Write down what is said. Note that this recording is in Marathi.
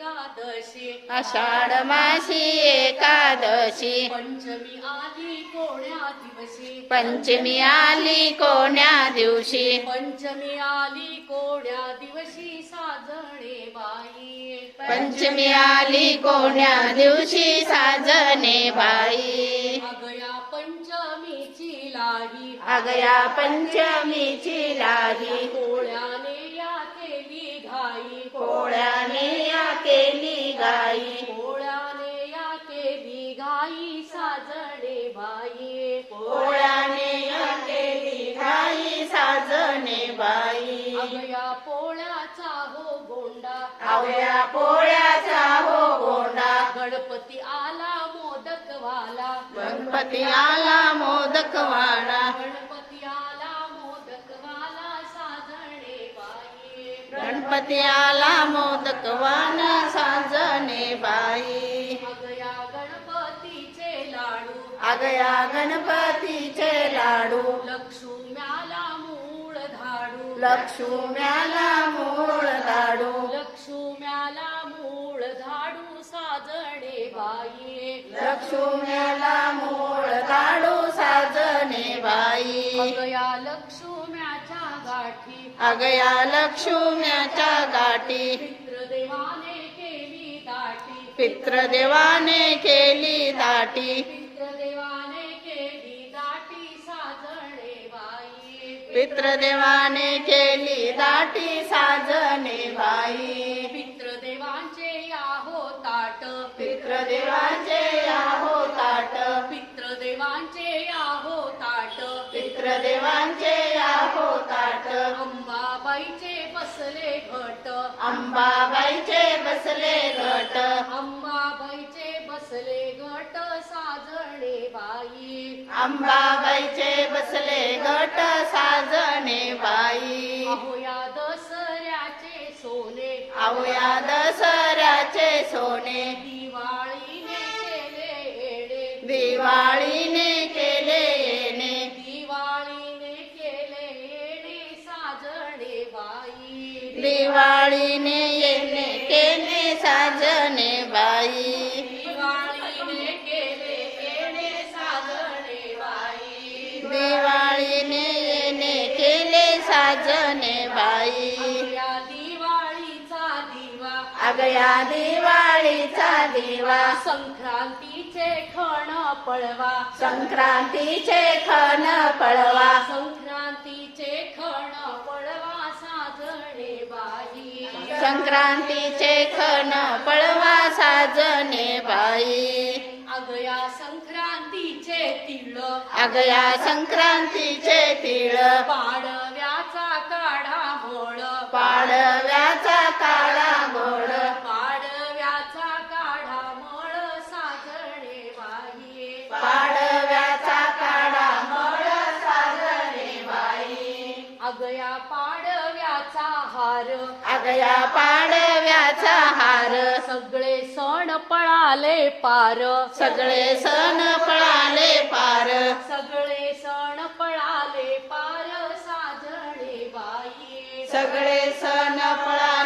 एकादशी. आषाढ मासी एकादशी. पंचमी आली कोण्या दिवशी? पंचमी आली कोण्या दिवशी? पंचमी आली कोण्या दिवशी? साजणे बाई. पंचमी आली कोण्या दिवशी? साजने बाई. अगया पंचमीची लाही. अगया पंचमीची लाही. कोळ्याने पोळ्याचा हो गोंडा. आवया पोळ्याचा हो गोंडा. गणपती आला मोदक वाला. गणपती आला मोदक गणपती आला मोदक वाला साजणे बाई. गणपती आला मोदक साजने बाई. अगया गणपतीचे लाडू. अगया गणपतीचे लाडू. धाडू लक्ष्म्याला मूळ लाडू लक्ष्म्याला मूळ धाडू साजणे बाई. लक्ष्म्याला मूळ लाडू साजने बाई. अगया लक्ष्म्याच्या गाठी. अगया लक्ष्म्याच्या गाठी. पितृदेवाने केली दाटी. पित्रदेवाने केली दाटी. बाई पित्रदेवाने केली दाटी साजने बाई. पितृदेवांचे याहो ताट. पित्रदेवाचे याहो ताट. पितृदेवांचे याहो ताट. पित्रदेवांचे याहो ताट. अंबाबाईचे बसले घट. अंबाबाईचे बसले घट. अंबाबाईचे बसले घट साजणे बाई. अंबाबाईचे बसले घट आवया दसऱ्याचे सोने दिवाळीने केले येणे दिवाळीने केले येणे दिवाळीने केले येणे साजणे बाई दिवाळीने येणे केले साजने बाई अगया दिवाळीचा दिवा. संक्रांतीचे खण पळवा. संक्रांतीचे खण पळवा. संक्रांतीचे खण पळवा साजणे बाई. संक्रांतीचे खण पळवा साजने बाई. अगया संक्रांतीचे तिळ. अगया संक्रांतीचे तिळ. पाडव्याचा काढा मोळ पाडव्याचा अगया पाडव्याचा हार. सगळे सण पळाले पार. सगळे सण पळाले पार. सगळे सण पळाले पार. साजणे बाई. सगळे सण पळाले